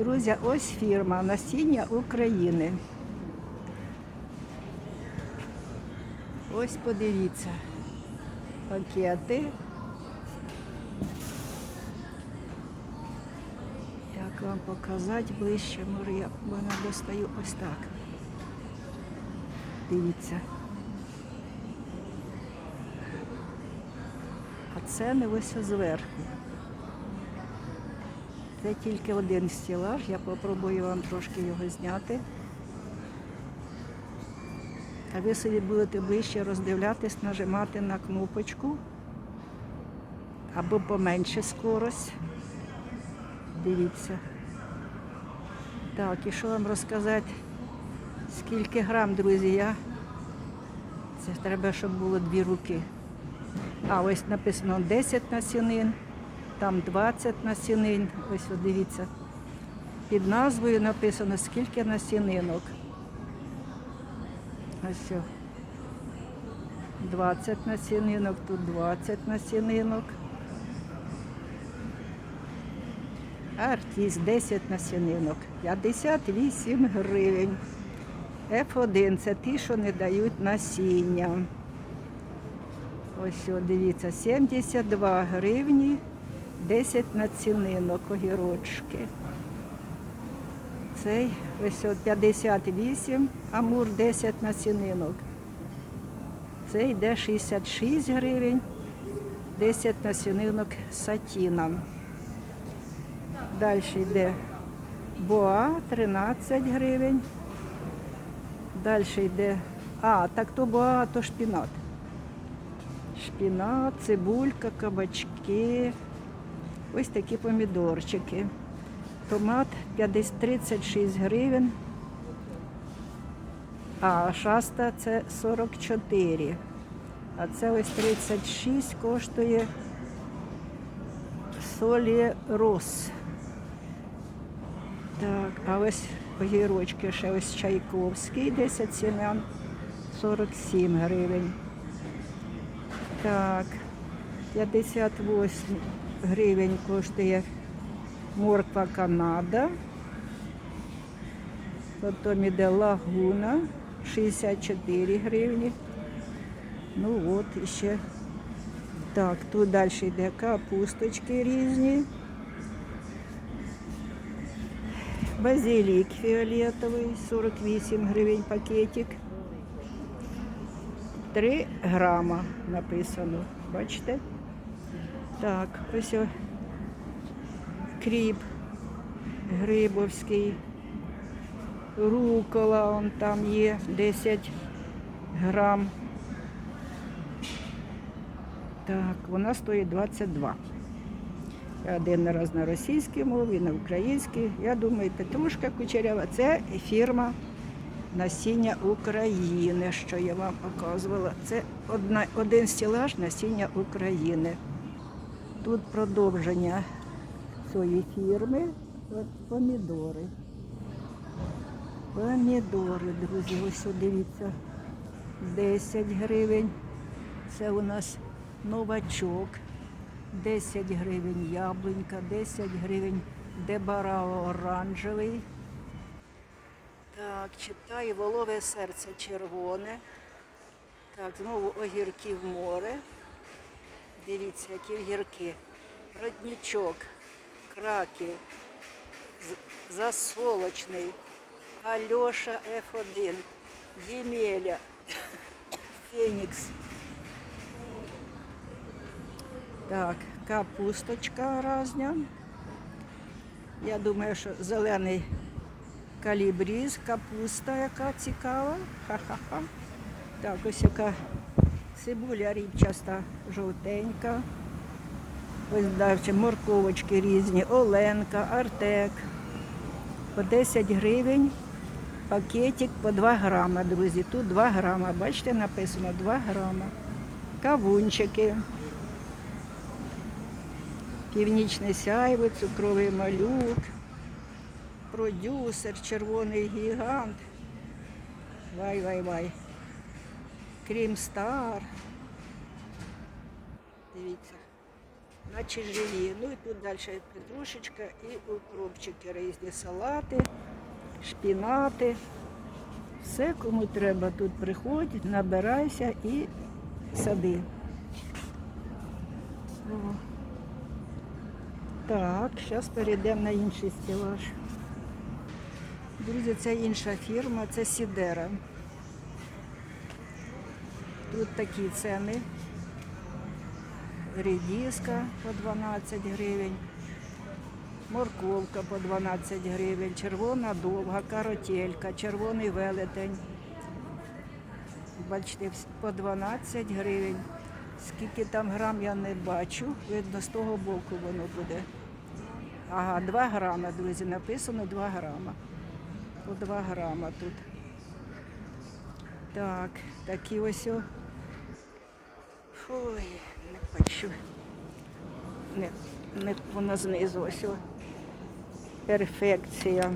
Друзі, ось фірма Насіння України. Ось подивіться. Пакети. Як вам показати ближче, може я вона достаю ось так. Дивіться. А це не ось зверху. Це тільки один стілаж, я попробую вам трошки його зняти. А ви собі будете ближче роздивлятись, нажимати на кнопочку або поменше скорость. Дивіться. Так, і що вам розказати? Скільки грам, друзі, я. Це треба, щоб було дві руки. А ось написано 10 насінин, там 20 насінин. Ось дивіться. Під назвою написано, скільки насінинок. Ось. 20 насінинок, тут 20 насінинок. Артіс 10 насінинок, 58 гривень. F1 це ті, що не дають насіння. Ось дивіться, 72 гривні, 10 націнинок, огірочки. Цей ось от 58, амур 10 націнинок. Це йде 66 гривень, 10 насінинок сатіна. Далі йде боа 13 гривень. Далі йде. А, так то боа, то шпінат. Шпінат, цибулька, кабачки. Ось такі помідорчики. Томат 36 гривень. А шаста це 44. А це ось 36 коштує солі рос. Так, а ось огірочки ще ось Чайковський, 10 сім'ян, 47 гривень. Так, 58 гривень коштує морква Канада. Потім іде лагуна 64 гривні. Ну от іще. Так, тут далі йде капусточки різні. Базилік фіолетовий, 48 гривень пакетик. 3 грама написано. Бачите? Так, ось кріп грибовський, рукола он там є 10 грам. Так, вона стоїть 22. Один раз на російській мові, на українській. Я думаю, Петрушка Кучерява це фірма насіння України, що я вам показувала. Це одна, один стілаж насіння України. Тут продовження цієї фірми. От помідори. Помідори, друзі, ось дивіться. 10 гривень. Це у нас новачок. 10 гривень яблунька, 10 гривень дебарао оранжевий. Так, читаю волове серце червоне. Так, знову огірки в море. Дивіться, які огірки. Родничок, краків, з- засолочний, Альоша F1, Ємеля, Фенікс. Так, капусточка разня. Я думаю, що зелений калібріз, капуста яка цікава. Ха-ха-ха. Так, ось яка Цибуля рібчаста, жовтенька. Ось далі морковочки різні, оленка, артек. По 10 гривень. Пакетик по 2 грама, друзі. Тут 2 грама. Бачите, написано 2 грама. Кавунчики. Північне сяйво, цукровий малюк, продюсер, червоний гігант. Вай-вай-вай. Крім Стар. Дивіться. наче живі. Ну і тут далі петрушечка і укропчики різні салати, шпінати. Все, кому треба, тут приходь, набирайся і сади. О. Так, зараз перейдемо на інший стелаж. Друзі, це інша фірма, це Сідера. Тут такі ціни. Редиска по 12 гривень, морковка по 12 гривень, червона довга, каротелька, червоний велетень. Бачите, по 12 гривень. Скільки там грам я не бачу, видно, з того боку воно буде. Ага, 2 грама, друзі, написано 2 грама. По 2 грама тут. Так, такі ось. Ой, не бачу. Не, не воно знизу. Перфекція.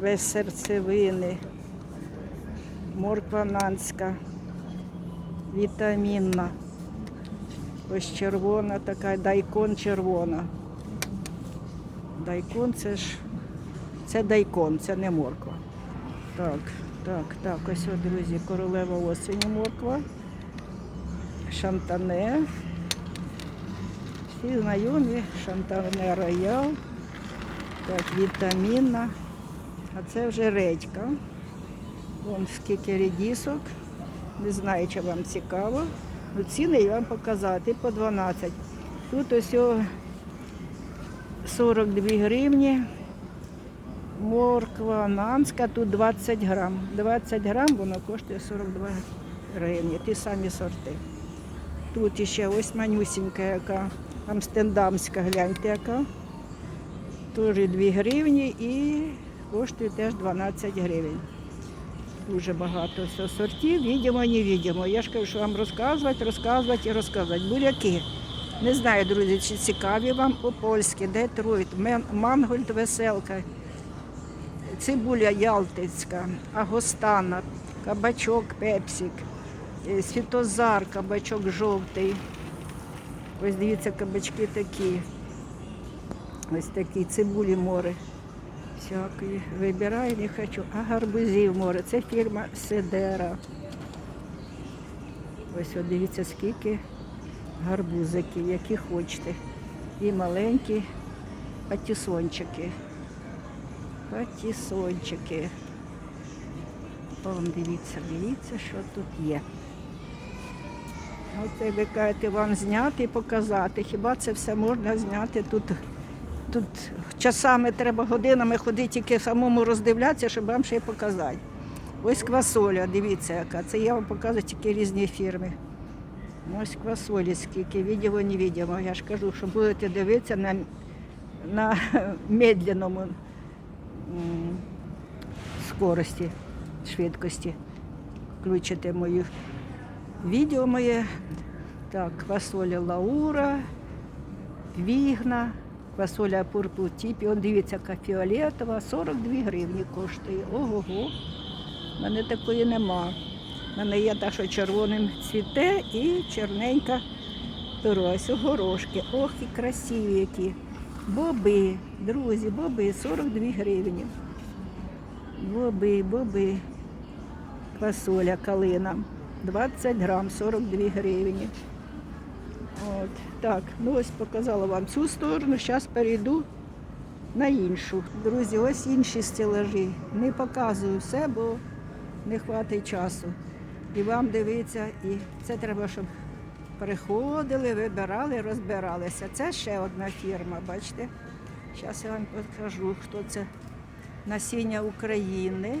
Без серцевини. Морква нанська. Вітамінна. Ось червона така, дайкон червона. Дайкон це ж це дайкон, це не морква. Так, так, так, ось, друзі, королева осені морква, шантане. Всі знайомі, шантане роял, так, вітамінна. А це вже редька. Вон скільки редісок. Не знаю, чи вам цікаво. Ну, ціни я вам показати по 12. Тут ось 42 гривні. Морква нанська, тут 20 грам. 20 грам воно коштує 42 гривні. Ті самі сорти. Тут ще ось манюсінька яка, амстендамська, гляньте яка. Теж 2 гривні і коштує теж 12 гривень. Дуже багато все сортів, відомо, не відомо. Я ж кажу, що вам розказувати, розказувати і розказувати. Буряки. Не знаю, друзі, чи цікаві вам по-польськи, Детройт, Мангольд Веселка, цибуля ялтицька, агостана, кабачок пепсик, е, світозар, кабачок жовтий. Ось дивіться, кабачки такі. Ось такі цибулі море. Всякої. Вибираю, не хочу. А гарбузів море. Це фірма Седера. Ось от дивіться, скільки гарбузиків, які хочете. І маленькі патісончики. Патісончики. Вон дивіться, дивіться, що тут є. Оце ви кажете, вам зняти і показати. Хіба це все можна зняти тут? Тут часами треба годинами ходити, тільки самому роздивлятися, щоб вам ще й показати. Ось квасоля, дивіться, яка. Це я вам показую тільки різні фірми. Ось квасолі скільки, відео, не відео. Я ж кажу, що будете дивитися на, на медленному скорості, швидкості. Включите мою відео моє. Так, квасоля Лаура, Вігна, квасоля Purple Тіпі. Он дивіться, яка фіолетова, 42 гривні коштує. Ого-го. У мене такої нема. У мене є та, що червоним цвіте і чорненька ось горошки. Ох, і красиві які. Боби, друзі, боби, 42 гривні. Боби, боби. Квасоля, калина. 20 грам, 42 гривні. От, так, ну ось показала вам цю сторону, зараз перейду на іншу. Друзі, ось інші стелажі. Не показую все, бо не вистачить часу. І вам дивиться, і це треба, щоб приходили, вибирали, розбиралися. Це ще одна фірма, бачите? Зараз я вам покажу, хто це насіння України.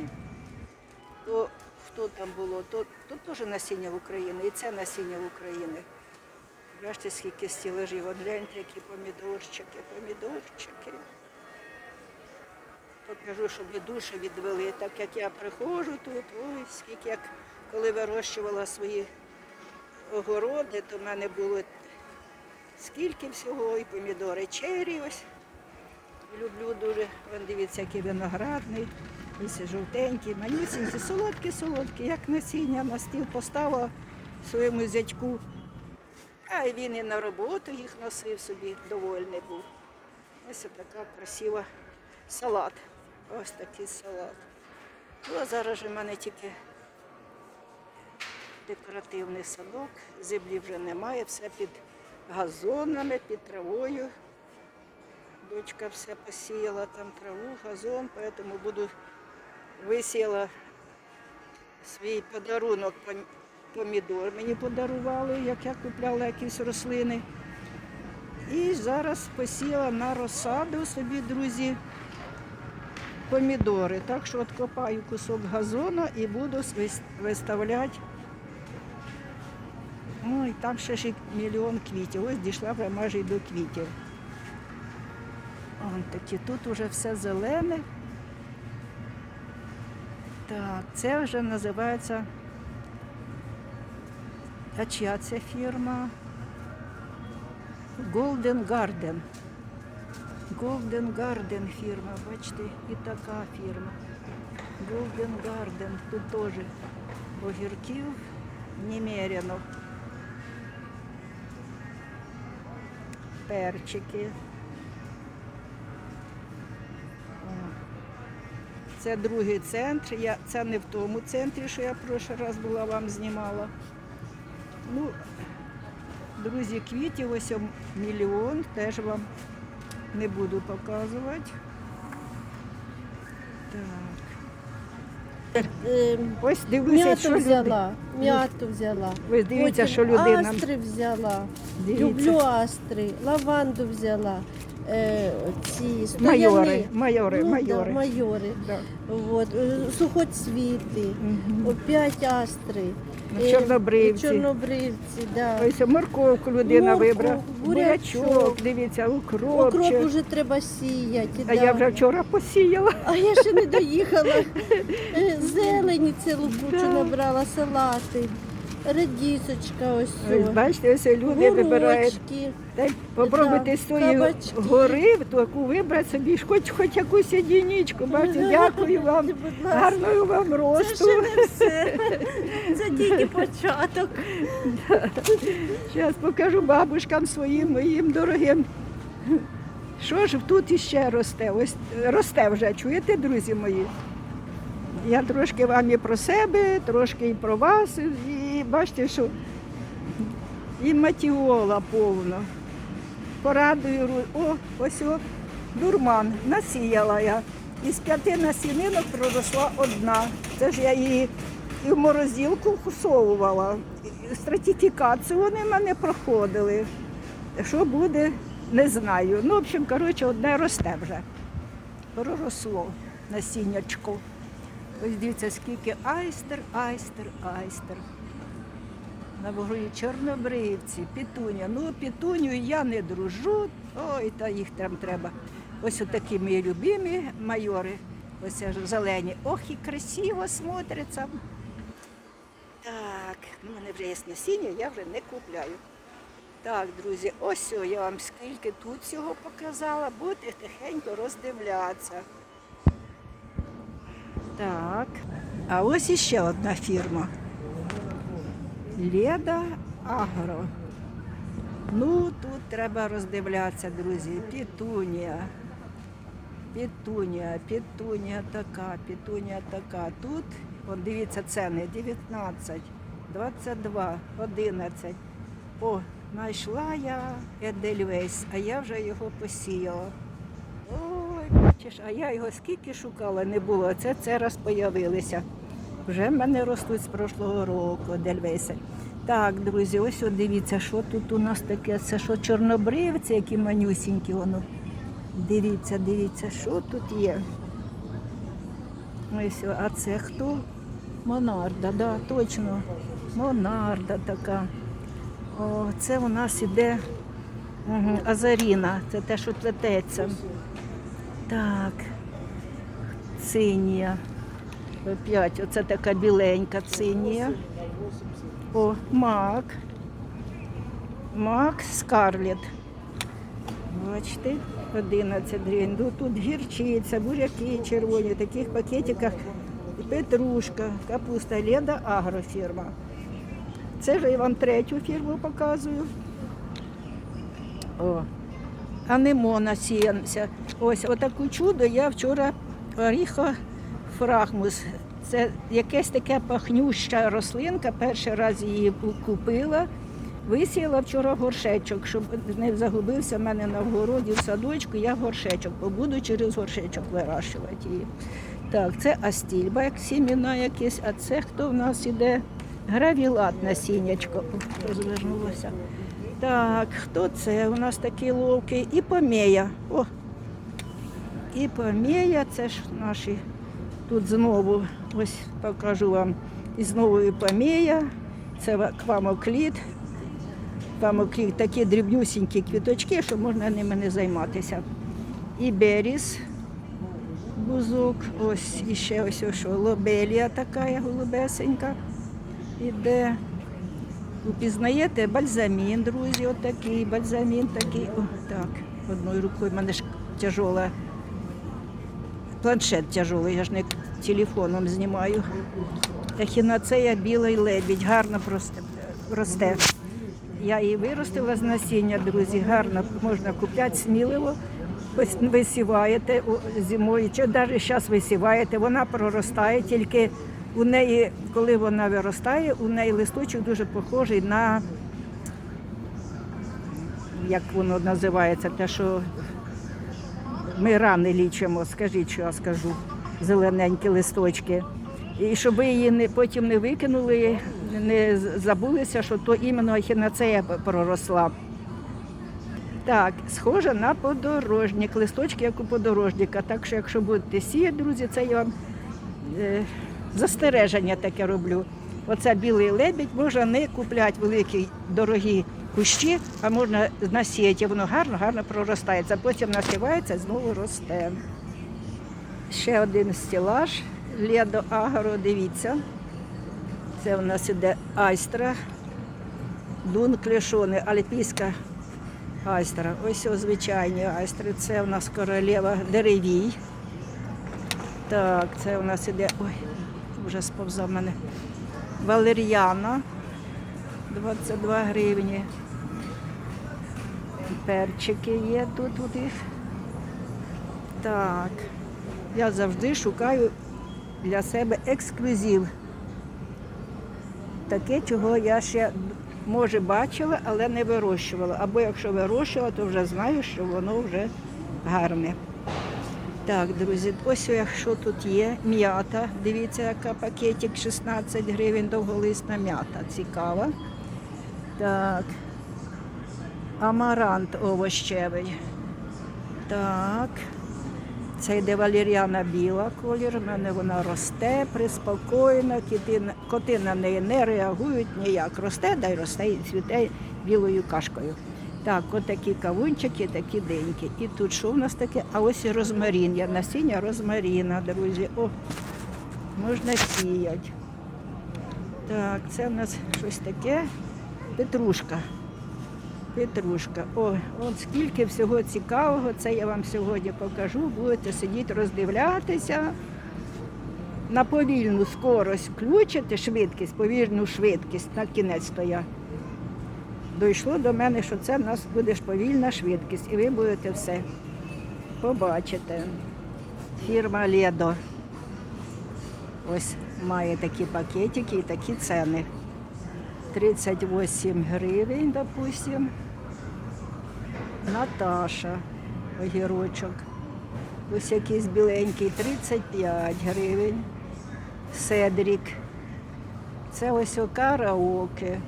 Хто там було, то тут теж насіння України, і це насіння в України. Бачите, скільки стілажів, от гляньте, помідорчики, помідорчики. Покажу, щоб і душу відвели. Так як я приходжу тут, ой, скільки як коли вирощувала свої огороди, то в мене було скільки всього, і помідори чері ось. Люблю дуже. Вон дивіться, який виноградний. Ось жовтенький, манюсінький, солодкі, солодкі, як насіння на стіл поставила своєму зятьку. А він і на роботу їх носив собі, довольний був. Ось така красива салат. Ось такий салат. Ну, а зараз в мене тільки декоративний садок, землі вже немає, все під газонами, під травою. Дочка все посіяла там траву, газон, поэтому буду висіяла свій подарунок помідор. Мені подарували, як я купляла якісь рослини. І зараз посіяла на розсаду собі, друзі, помідори. Так що от копаю кусок газона і буду виставляти. Ну і там ще ж мільйон квітів. Ось дійшла вже майже до квітів. Вон такі, тут уже все зелене. Так, це вже називається. А чия це фірма? Golden Garden. Golden Garden фірма, бачите, і така фірма. Golden Garden. Тут теж огірків немерено. Перчики. Це другий центр. Я, це не в тому центрі, що я в прошлий раз була, вам знімала. Ну, друзі, квітів ось мільйон, теж вам не буду показувати. Так. Ем, Ось дивлюся, М'яту що люди. взяла, м'яту взяла. Ви дивіться, Потім що людина. Астри взяла. Дивіться. Люблю астри, лаванду взяла. Е, ці стояни. Майори, майори, Ну, майори. Да, майори. Да. Вот. е, Сухоцвіти, Мгм. опять астри. Ну, Е, чорнобривці. Чорнобривці, да. Ось морковку людина Моркву, вибрала. бурячок. Бурячок, дивіться, укроп. Окроп уже треба сіяти. А да. я вже вчора посіяла. А я ще не доїхала. Е, Зелені цілу кучу Да. набрала, салати, редісочка ось. Ось о, бачите, ось люди вибирають. Горочки. Та й попробуйте з тої кабачки. гори, таку вибрати собі, ж хоч, хоч якусь одиничку. Бачите, дякую вам. Будь ласка. Гарного вам Це росту. ще не все. Це тільки початок. Зараз покажу бабушкам своїм моїм дорогим. Що ж тут іще росте? Ось росте вже, чуєте, друзі мої? Я трошки вам і про себе, трошки і про вас. І бачите, що і матіола повно. Порадую, о, ось о, дурман, насіяла я. Із п'яти насінинок проросла одна. Це ж я її і в морозилку всовувала. Стратифікацію вони в мене проходили. Що буде, не знаю. Ну, в общем, коротше, одне росте вже. Проросло насіннячко. Ось дивіться, скільки айстер, айстер, айстер. На вогорі чорнобривці, пітуня. Ну, пітуню я не дружу, ой, та їх там треба. Ось отакі мої любимі майори. Ось зелені. Ох, і красиво смотряться. Так, ну, мене вже є насіння, я вже не купляю. Так, друзі, ось я вам скільки тут всього показала, будете тихенько роздивлятися. Так. А ось іще одна фірма. Леда Агро. Ну, тут треба роздивлятися, друзі. Пітунія. Пітунія, пітунія така, пітунія така. Тут, от дивіться, ціни 19, 22, 11. О, знайшла я Едельвейс, а я вже його посіяла. Ой, бачиш, а я його скільки шукала, не було. Це це раз появилися. Вже в мене ростуть з прошлого року Едельвейси. Так, друзі, ось от дивіться, що тут у нас таке. Це що чорнобривці, які манюсінькі воно. Дивіться, дивіться, що тут є. Ось, а це хто? Монарда, да, точно. Монарда така. О, це у нас іде угу, Азаріна, це те, що плететься. Так. Цинія. Опять, оце така біленька цинія. О, мак. Мак Скарлет. Бачите, 11 гривень. Ну, тут гірчиця, буряки червоні, в таких пакетиках петрушка, капуста, Леда агрофірма. Це ж я вам третю фірму показую. О. Анемона сіянця. Ось отаку чудо я вчора оріхо фрагмус. Це якесь таке пахнюща рослинка. Перший раз її купила. Висіяла вчора горшечок, щоб не загубився в мене на вгороді в садочку, я горшечок, побуду через горшечок вирощувати її. Так, це астільба, як сіміна якісь, а це хто в нас іде? Гравілат насіннячко. Розвернулося. Так, хто це? У нас такий ловкий. І помея. О, і помея, це ж наші тут знову, ось покажу вам. І знову і помея. Це квамокліт. Квамокліт такі дрібнюсінькі квіточки, що можна ними не займатися. І беріс, бузок, ось і ще ось що, лобелія така голубесенька. Іде. Упізнаєте бальзамін, друзі, отакий, бальзамін такий. О, так, одною рукою в мене ж тяжола. Планшет тяжелий, я ж не телефоном знімаю. Ехінацея білий лебідь, гарно росте. Я її виростила з насіння, друзі, гарно можна купляти сміливо. Висіваєте зимою, чи навіть зараз висіваєте, вона проростає, тільки у неї, коли вона виростає, у неї листочок дуже похожий на, як воно називається, те, що ми рани лічимо, скажіть, що я скажу, зелененькі листочки. І щоб ви її не, потім не викинули, не забулися, що то іменно ехінацея проросла. Так, схоже на подорожник, листочки, як у подорожника. Так що, якщо будете сіяти, друзі, це я вам е, застереження таке роблю. Оце білий лебідь, можна не купляти великі дорогі кущі, а можна насіяти, воно гарно, гарно проростається. Потім насівається, знову росте. Ще один стелаж, Ледо Агро, дивіться. Це у нас іде айстра, дун клешони, альпійська айстра. Ось звичайні айстри. Це у нас королева деревій. Так, це у нас іде. Ой, вже сповзав мене. Валеріана 22 гривні. Перчики є тут у них. Так. Я завжди шукаю для себе ексклюзив. Таке, чого я ще може бачила, але не вирощувала. Або якщо вирощувала, то вже знаю, що воно вже гарне. Так, друзі, ось якщо тут є м'ята. Дивіться, яка пакетик 16 гривень, довголисна м'ята. Цікава. Так. Амарант овощевий. Так. Це йде валір'яна біла колір. У мене вона росте, приспокоєна, коти, на- неї не реагують ніяк. Росте, да й росте і цвіте білою кашкою. Так, от такі кавунчики, такі деньки. І тут що в нас таке? А ось і розмарін. Я насіння розмаріна, друзі. О, можна сіяти. Так, це в нас щось таке. Петрушка. Петрушка. Ой, от скільки всього цікавого, це я вам сьогодні покажу. Будете сидіти, роздивлятися. На повільну скорость включите швидкість, повільну швидкість, на кінець то я. Дійшло до мене, що це в нас буде повільна швидкість, і ви будете все побачите. Фірма Ледо. Ось має такі пакетики і такі ціни. 38 гривень, допустим. Наташа, огірочок. Ось якийсь біленький, 35 гривень. Седрік. Це ось караоке.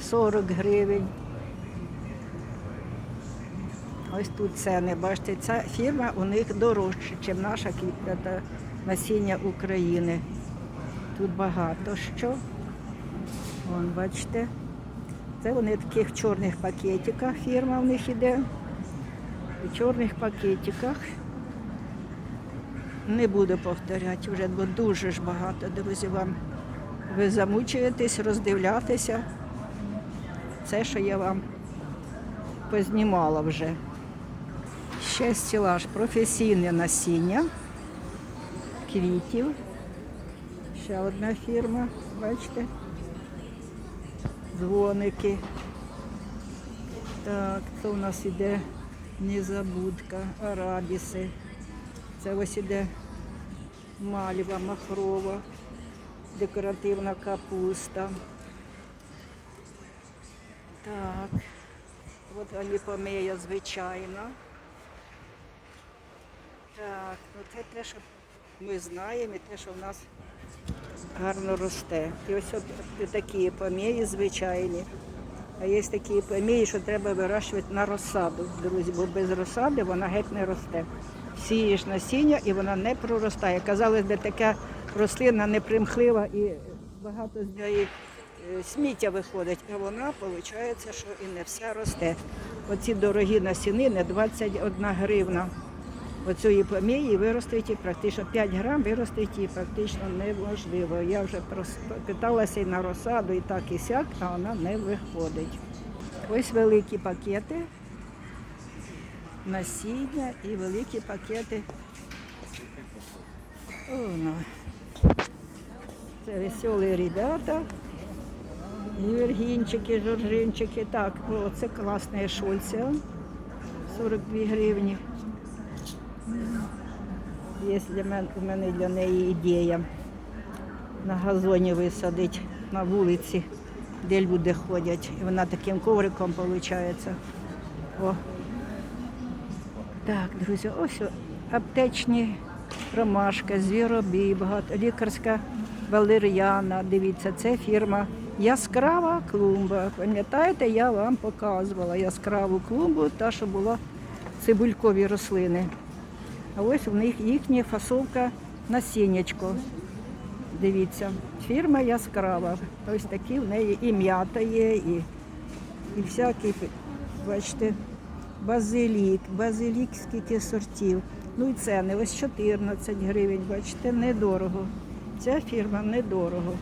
40 гривень. Ось тут ціни, бачите, ця фірма у них дорожча, ніж наша квітка насіння України. Тут багато що. Вон, бачите. Це вони в таких чорних пакетиках фірма в них іде. У чорних пакетиках. Не буду повторяти вже, бо дуже ж багато, друзі, вам. Ви замучуєтесь роздивлятися. Це, що я вам познімала вже. Ще стілаж професійне насіння квітів. Ще одна фірма, бачите? Дзвоники. Так, це у нас іде незабудка, арабіси. Це ось іде мальва, махрова, декоративна капуста. Так, от аліпомея звичайна. Так, ну це те, що ми знаємо, і те, що в нас гарно росте. І ось такі помії звичайні. А є такі помії, що треба вирощувати на розсаду, друзі, бо без розсади вона геть не росте. Сієш насіння і вона не проростає. Казалось би, така рослина непримхлива і багато з неї е, сміття виходить, а вона виходить, що і не вся росте. Оці дорогі насінини 21 гривна. Оцієї помії виростити практично 5 грам виростити практично неможливо. Я вже питалася і на розсаду, і так, і сяк, а вона не виходить. Ось великі пакети насіння і великі пакети. О, ну. Це веселі ребята. Віргінчики, жоржинчики. Так, о, це класне шольця. 42 гривні. Є для мене, у мене для неї ідея на газоні висадити на вулиці, де люди ходять. І вона таким ковриком виходить. О. Так, друзі, ось аптечні ромашка, звіробій, багато, лікарська валер'яна. Дивіться, це фірма Яскрава клумба. Пам'ятаєте, я вам показувала яскраву клумбу, та, що була цибулькові рослини. А ось у них їхня фасовка насіннячко. Дивіться, фірма яскрава. Ось такі в неї і м'ята є, і, і всякі, бачите, базилік, базилік скільки сортів. Ну і ціни, ось 14 гривень, бачите, недорого. Ця фірма недорого.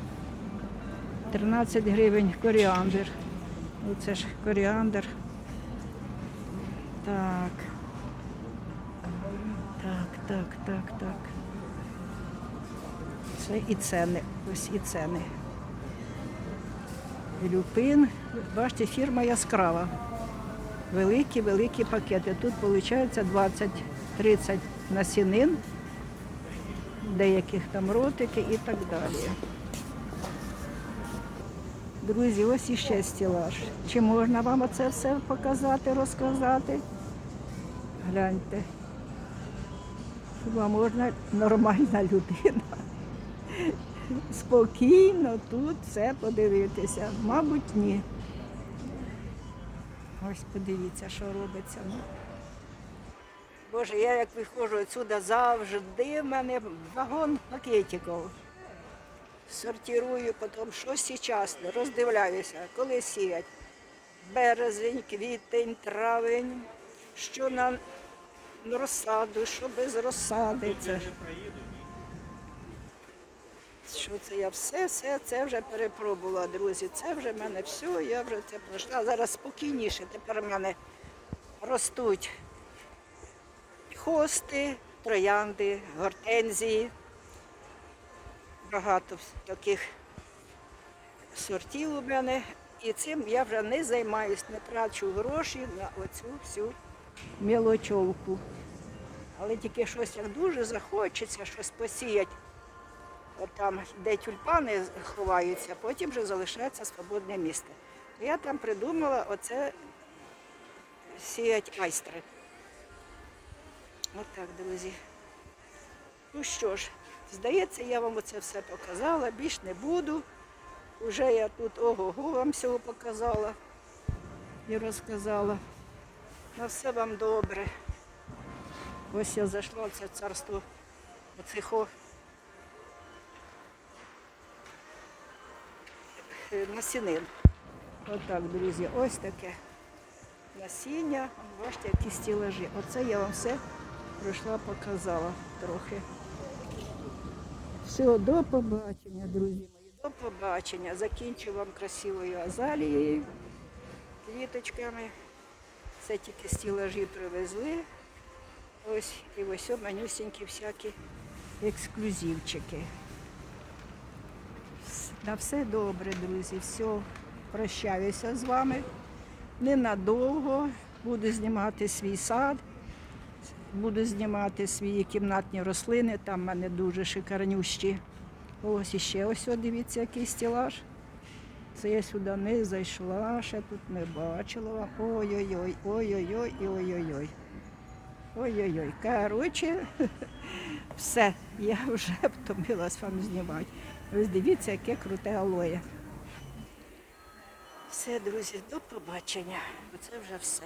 13 гривень коріандр. Оце ж коріандр. Так. Так, так, так. Це і ціни. Ось і ціни. Люпин. Бачите, фірма яскрава. Великі, великі пакети. Тут виходить 20-30 насінин, деяких там ротики і так далі. Друзі, ось іще стілаж. Чи можна вам оце все показати, розказати? Гляньте. Хіба можна нормальна людина? Спокійно тут все подивитися. Мабуть, ні. Ось подивіться, що робиться. Боже, я як виходжу відсюди завжди в мене вагон пакетиків. Сортирую, потім що зараз, роздивляюся, коли сіять. Березень, квітень, травень, що на розсаду, що без розсади. Це. Що це я все, все це вже перепробувала, друзі. Це вже в мене все, я вже це пройшла. Зараз спокійніше. Тепер в мене ростуть хости, троянди, гортензії. Багато таких сортів у мене. І цим я вже не займаюсь, не трачу гроші на оцю всю мілочовку. Але тільки щось як дуже захочеться, щось посіяти. От там, де тюльпани ховаються, потім вже залишається свободне місце. Я там придумала оце сіять айстри. От так, друзі. Ну що ж, здається, я вам оце все показала, більш не буду. Уже я тут ого-го вам всього показала і розказала. На все вам добре. Ось я зайшла в це царство оцих насінин. Отак, друзі, ось таке насіння. Бачите, які стілажі. Оце я вам все пройшла, показала трохи. Все, до побачення, друзі мої. До побачення. Закінчу вам красивою азалією, квіточками. Це тільки стілажі привезли. Ось і ось манюсінькі всякі ексклюзивчики. На все добре, друзі. Все, прощаюся з вами. ненадовго. Буду знімати свій сад, буду знімати свої кімнатні рослини, там в мене дуже шикарнющі. Ось іще ось, дивіться, який стілаж. Це я сюди не зайшла, ще тут не бачила. Ой-ой-ой, ой-ой-ой і ой-ой-ой. Ой-ой-ой. Коротше, все, я вже втомилась вам знімати. Ось дивіться, яке круте алоє. Все, друзі, до побачення. Оце вже все.